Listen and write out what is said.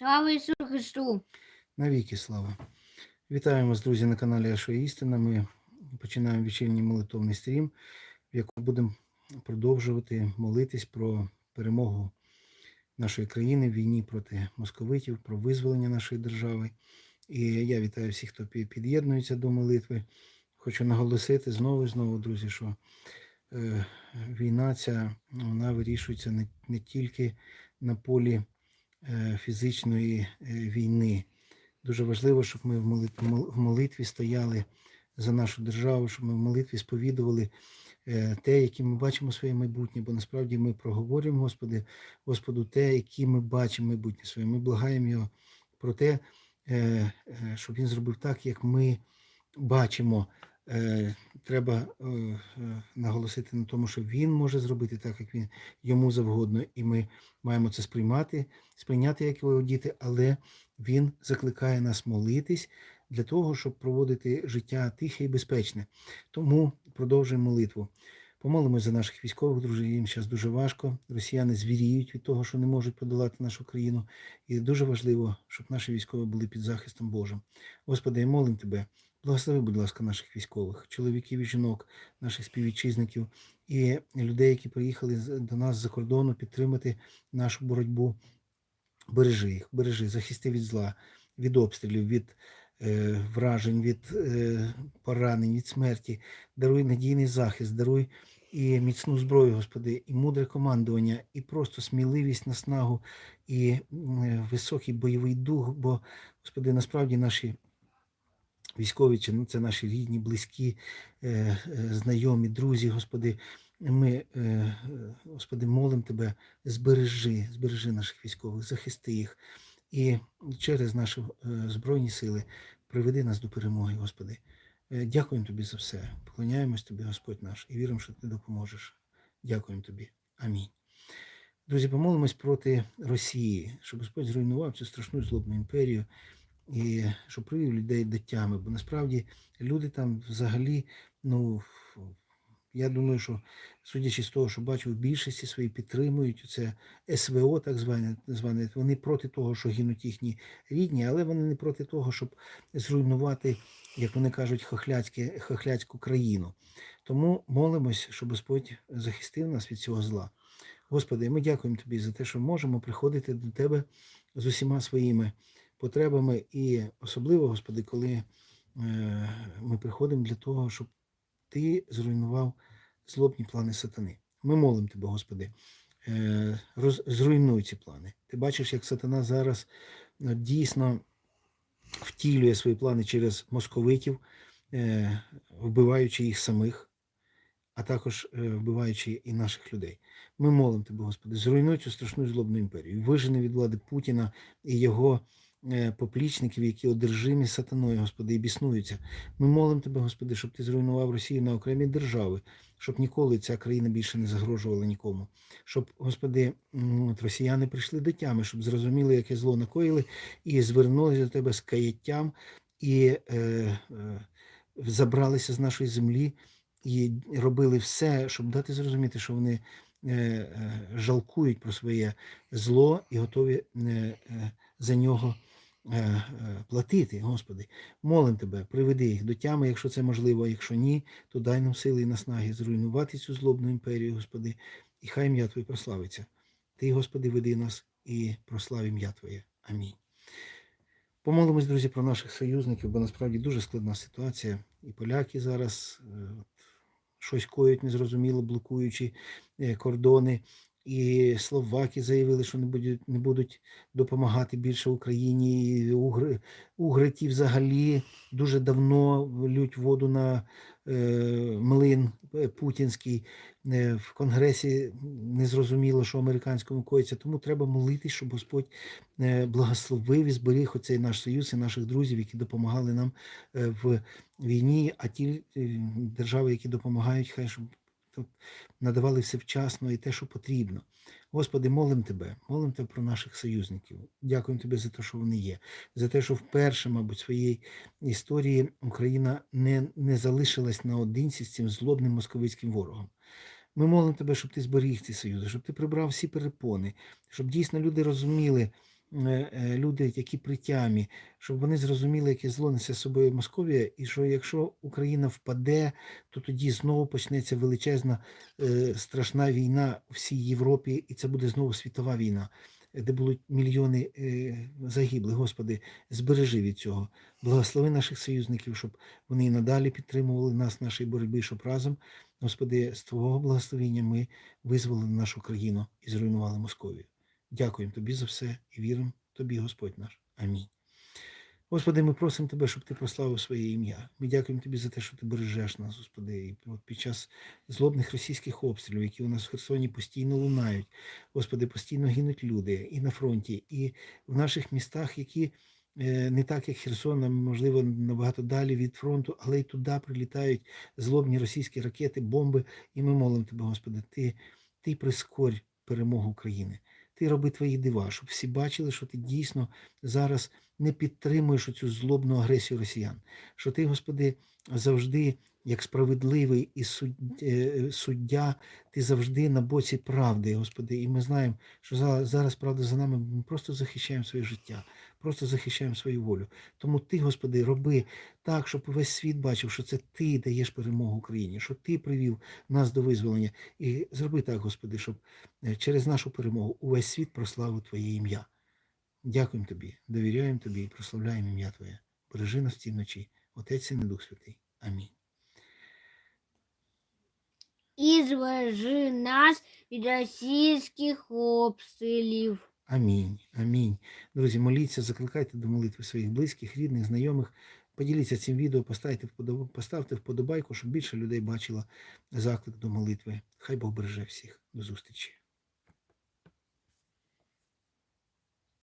Слава Ісусу Христу! Навіки слава. Вітаємо вас, друзі, на каналі Ашо Істина. Ми починаємо вечірній молитовний стрім, в якому будемо продовжувати молитись про перемогу нашої країни в війні проти московитів, про визволення нашої держави. І я вітаю всіх, хто під'єднується до молитви. Хочу наголосити знову і знову, друзі, що е, війна ця вона вирішується не, не тільки на полі фізичної е, війни. Дуже важливо, щоб ми в молитві, стояли за нашу державу, щоб ми в молитві сповідували е, те, яке ми бачимо своє майбутнє, бо насправді ми проговорюємо Господи, Господу те, яке ми бачимо майбутнє своє. Ми благаємо Його про те, е, е, щоб Він зробив так, як ми бачимо. Е, Треба е, е, наголосити на тому, що він може зробити так, як він йому завгодно, і ми маємо це сприймати, сприйняти як його діти, але він закликає нас молитись для того, щоб проводити життя тихе і безпечне. Тому продовжуємо молитву. Помолимось за наших військових, друзі. Їм зараз дуже важко. Росіяни звіріють від того, що не можуть подолати нашу країну. І дуже важливо, щоб наші військові були під захистом Божим. Господи, я молим Тебе. Благослови, будь ласка, наших військових, чоловіків і жінок, наших співвітчизників і людей, які приїхали до нас з-за кордону підтримати нашу боротьбу. Бережи їх, бережи, захисти від зла, від обстрілів, від е, вражень, від е, поранень, від смерті. Даруй надійний захист, даруй і міцну зброю, Господи, і мудре командування, і просто сміливість, наснагу, і е, високий бойовий дух. Бо, Господи, насправді наші військові, чи ну, це наші рідні, близькі, е, е, знайомі, друзі, Господи. Ми, е, Господи, молимо Тебе, збережи, збережи наших військових, захисти їх і через наші збройні сили приведи нас до перемоги, Господи. Дякуємо Тобі за все. Поклоняємось Тобі, Господь наш, і віримо, що Ти допоможеш. Дякуємо Тобі. Амінь. Друзі, помолимось проти Росії, щоб Господь зруйнував цю страшну злобну імперію і щоб привів людей до тями. Бо насправді люди там взагалі, ну я думаю, що судячи з того, що бачу, в більшості свої підтримують це СВО, так зване, зване. Вони проти того, що гинуть їхні рідні, але вони не проти того, щоб зруйнувати, як вони кажуть, хохляцьке, хохляцьку країну. Тому молимось, щоб Господь захистив нас від цього зла. Господи, ми дякуємо Тобі за те, що можемо приходити до Тебе з усіма своїми потребами, і особливо, Господи, коли е, ми приходимо для того, щоб Ти зруйнував злобні плани сатани. Ми молимо Тебе, Господи, е, роз, зруйнуй ці плани. Ти бачиш, як сатана зараз е, дійсно втілює свої плани через московитів, вбиваючи їх самих, а також вбиваючи і наших людей. Ми молимо Тебе, Господи, зруйнуй цю страшну злобну імперію, вижени від влади Путіна і його поплічників, які одержимі сатаною, Господи, і біснуються. Ми молимо Тебе, Господи, щоб Ти зруйнував Росію на окремі держави, щоб ніколи ця країна більше не загрожувала нікому. Щоб, Господи, от росіяни прийшли до тями, щоб зрозуміли, яке зло накоїли, і звернулися до Тебе з каяттям і е, е, забралися з нашої землі і робили все, щоб дати зрозуміти, що вони е, е, жалкують про своє зло і готові е, е, за нього е, е, платити. Господи, молим Тебе, приведи їх до тями, якщо це можливо, а якщо ні, то дай нам сили і наснаги зруйнувати цю злобну імперію, Господи, і хай ім'я Твоє прославиться. Ти, Господи, веди нас і прослав ім'я Твоє. Амінь. Помолимось, друзі, про наших союзників, бо насправді дуже складна ситуація. І поляки зараз е, от, щось коють незрозуміло, блокуючи е, кордони. І словаки заявили, що не будуть, не будуть допомагати більше Україні. І угри, угри ті взагалі дуже давно лють воду на е, млин е, путінський. Е, в Конгресі не зрозуміло, що американському коїться. Тому треба молитись, щоб Господь е, благословив і зберіг оцей наш союз і наших друзів, які допомагали нам в війні, а ті держави, які допомагають, хай щоб надавали все вчасно і те, що потрібно. Господи, молим Тебе, молим Тебе про наших союзників. Дякуємо Тобі за те, що вони є, за те, що вперше, мабуть, в своїй історії Україна не, не залишилась наодинці з цим злобним московицьким ворогом. Ми молимо Тебе, щоб ти зберіг ці союзи, щоб ти прибрав всі перепони, щоб дійсно люди розуміли, люди, які при тямі, щоб вони зрозуміли, яке зло несе собою Московія, і що якщо Україна впаде, то тоді знову почнеться величезна е, страшна війна в всій Європі, і це буде знову світова війна, е, де будуть мільйони е, загиблих. Господи, збережи від цього. Благослови наших союзників, щоб вони і надалі підтримували нас в нашій боротьбі, щоб разом, Господи, з Твого благословення ми визволили нашу країну і зруйнували Московію. Дякуємо Тобі за все і віримо Тобі, Господь наш. Амінь. Господи, ми просимо Тебе, щоб Ти прославив своє ім'я. Ми дякуємо Тобі за те, що Ти бережеш нас, Господи. І під час злобних російських обстрілів, які у нас в Херсоні постійно лунають, Господи, постійно гинуть люди і на фронті, і в наших містах, які е, не так, як Херсон, можливо, набагато далі від фронту, але й туди прилітають злобні російські ракети, бомби. І ми молимо Тебе, Господи, Ти, ти прискорь перемогу України. Ти роби твої дива, щоб всі бачили, що ти дійсно зараз не підтримуєш цю злобну агресію росіян. Що ти, Господи, завжди, як справедливий і е, суддя, ти завжди на боці правди, Господи. І ми знаємо, що за- зараз правда за нами. Ми просто захищаємо своє життя, просто захищаємо свою волю. Тому ти, Господи, роби так, щоб весь світ бачив, що це ти даєш перемогу Україні, що ти привів нас до визволення. І зроби так, Господи, щоб е, через нашу перемогу увесь світ прославив Твоє ім'я. Дякуємо Тобі, довіряємо Тобі і прославляємо ім'я Твоє. Бережи нас в цій ночі, Отець і Дух Святий. Амінь. і звежи нас від російських обстрілів. Амінь. Амінь. Друзі, моліться, закликайте до молитви своїх близьких, рідних, знайомих. Поділіться цим відео, поставте, поставте вподобайку, щоб більше людей бачило заклик до молитви. Хай Бог береже всіх. До зустрічі.